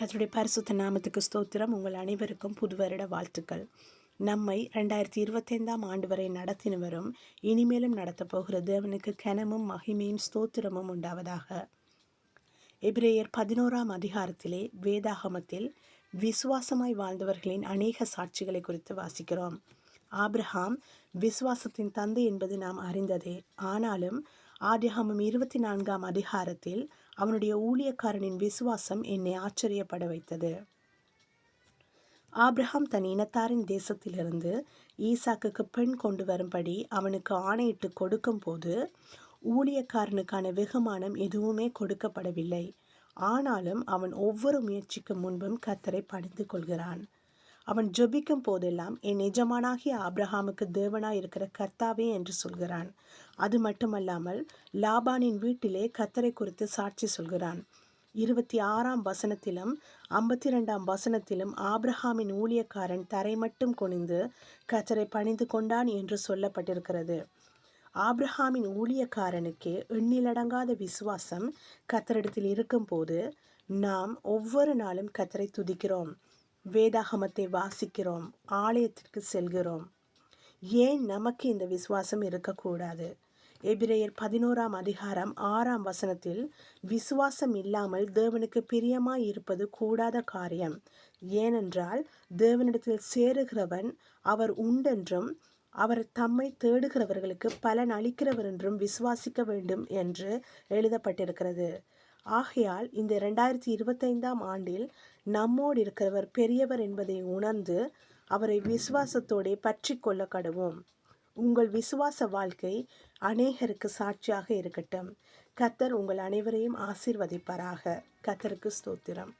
கர்த்தருடைய பரிசுத்த நாமத்துக்கு ஸ்தோத்திரம். உங்கள் அனைவருக்கும் புது வருட வாழ்த்துக்கள். நம்மை ரெண்டாயிரத்தி இருபத்தைந்தாம் ஆண்டு வரை நடத்தினவரும் இனிமேலும் நடத்தப் போகிற தேவனுக்கு கனமும் மகிமையும் ஸ்தோத்திரமும் உண்டாவதாக. எபிரேயர் பதினோராம் அதிகாரத்திலே வேதாகமத்தில் விசுவாசமாய் வாழ்ந்தவர்களின் அநேக சாட்சிகளை குறித்து வாசிக்கிறோம். ஆப்ரஹாம் விசுவாசத்தின் தந்தை என்பது நாம் அறிந்ததே. ஆனாலும் ஆதியாகமம் இருபத்தி நான்காம் அதிகாரத்தில் அவனுடைய ஊழியக்காரனின் விசுவாசம் என்னை ஆச்சரியப்பட வைத்தது. ஆப்ரஹாம் தன் இனத்தாரின் தேசத்திலிருந்து ஈசாக்குக்கு பெண் கொண்டு வரும்படி அவனுக்கு ஆணையிட்டு கொடுக்கும் போது ஊழியக்காரனுக்கான வெகுமானம் எதுவுமே கொடுக்கப்படவில்லை. ஆனாலும் அவன் ஒவ்வொரு முயற்சிக்கு முன்பும் கத்தரை பணிந்து கொள்கிறான். அவன் ஜெபிக்கும் போதெல்லாம் என் எஜமானாகிய ஆப்ரஹாமுக்கு தேவனாய் இருக்கிற கர்த்தாவே என்று சொல்கிறான். அது மட்டுமல்லாமல் லாபானின் வீட்டிலே கத்தரை குறித்து சாட்சி சொல்கிறான். இருபத்தி ஆறாம் வசனத்திலும் ஐம்பத்தி ரெண்டாம் வசனத்திலும் ஆப்ரஹாமின் ஊழியக்காரன் தரை மட்டும் குனிந்து கத்தரை பணிந்து கொண்டான் என்று சொல்லப்பட்டிருக்கிறது. ஆப்ரஹாமின் ஊழியக்காரனுக்கு எண்ணிலடங்காத விசுவாசம் கத்தரிடத்தில் இருக்கும்போது நாம் ஒவ்வொரு நாளும் கத்தரை துதிக்கிறோம். வேதாகமத்தை வாசிக்கிறோம் ஆலயத்திற்கு செல்கிறோம். ஏன் நமக்கு இந்த விசுவாசம் இருக்கக்கூடாது? எபிரேயர் பதினோராம் அதிகாரம் ஆறாம் வசனத்தில் விசுவாசம் இல்லாமல் தேவனுக்கு பிரியமாய் இருப்பது கூடாத காரியம். ஏனென்றால் தேவனிடத்தில் சேருகிறவன் அவர் உண்டென்றும் அவர் தம்மை தேடுகிறவர்களுக்கு பலன் அளிக்கிறவர் என்றும் விசுவாசிக்க வேண்டும் என்று எழுதப்பட்டிருக்கிறது. ஆகையால் இந்த இரண்டாயிரத்தி இருபத்தைந்தாம் ஆண்டில் நம்மோடு இருக்கிறவர் பெரியவர் என்பதை உணர்ந்து அவரை விசுவாசத்தோடே பற்றி கொள்ள கடவும். உங்கள் விசுவாச வாழ்க்கை அநேகருக்கு சாட்சியாக இருக்கட்டும். கத்தர் உங்கள் அனைவரையும் ஆசீர்வதிப்பாராக. கத்தருக்கு ஸ்தோத்திரம்.